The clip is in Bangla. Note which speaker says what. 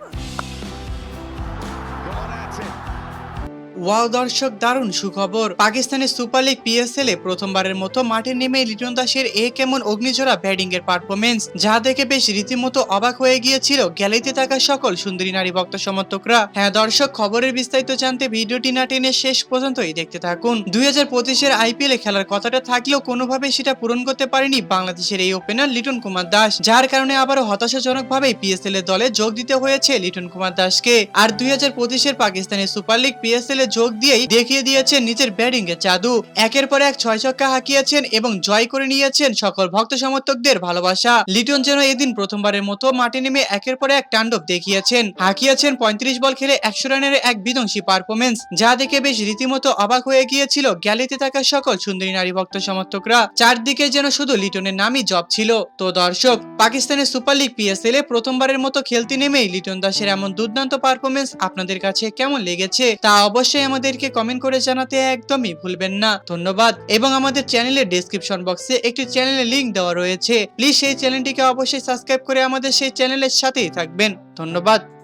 Speaker 1: Got at it. ওয়াও দর্শক, দারুণ সুখবর। পাকিস্তানের সুপার লিগ পিএসএল এ প্রথমবারের মতো মাঠে নেমে লিটন দাসের এ কেমন অগ্নিঝরা ব্যাটিং এর পারফরমেন্স যা দেখে বেশ রীতিমতো অবাক হয়ে গিয়েছিল গ্যালারিতে থাকা সকল সুন্দরী নারী ভক্ত সমর্থকরা। হ্যাঁ দর্শক, খবরের বিস্তারিত জানতে ভিডিওটি না টেনে শেষ পর্যন্তই দেখতে থাকুন। দুই হাজার পঁচিশের আইপিএল এ খেলার কথাটা থাকলেও কোনোভাবে সেটা পূরণ করতে পারেনি বাংলাদেশের এই ওপেনার লিটন কুমার দাস, যার কারণে আবারও হতাশাজনকভাবেই পিএসএল এর দলে যোগ দিতে হয়েছে লিটন কুমার দাসকে। আর দুই হাজার পঁচিশের পাকিস্তানের সুপার লিগ পিএসএল যোগ দিয়েই দেখিয়ে দিয়েছেন নিজের ব্যাটিং এর জাদু একের পর এক ছয় ছক্কা হাঁকিয়েছেন এবং জয় করে নিয়েছেন সকল ভক্ত সমর্থকদের ভালোবাসা। লিটন যেন এদিন প্রথমবারের মতো মাঠে নেমে একের পর এক তাণ্ডব দেখিয়েছেন। হাঁকিয়েছেন পঁয়ত্রিশ বল খেলে একশো রানের এক বিধ্বংসী পারফরমেন্স যা দেখে বেশ রীতিমতো অবাক হয়ে গিয়েছিল গ্যালিতে থাকা সকল সুন্দরী নারী ভক্ত সমর্থকরা। চারদিকে যেন শুধু লিটনের নামই জব ছিল। তো দর্শক, পাকিস্তানের সুপার লিগ পিএসএল এ প্রথমবারের মতো খেলতে নেমেই লিটন দাসের এমন দুর্দান্ত পারফরমেন্স আপনাদের কাছে কেমন লেগেছে তা অবশ্যই আমাদেরকে কমেন্ট করে জানাতে একদমই ভুলবেন না। ধন্যবাদ। এবং আমাদের চ্যানেলের ডিসক্রিপশন বক্সে একটি চ্যানেলের লিংক দেওয়া রয়েছে। প্লিজ সেই চ্যানেলটিকে অবশ্যই সাবস্ক্রাইব করে আমাদের সেই চ্যানেলের সাথেই থাকবেন। ধন্যবাদ।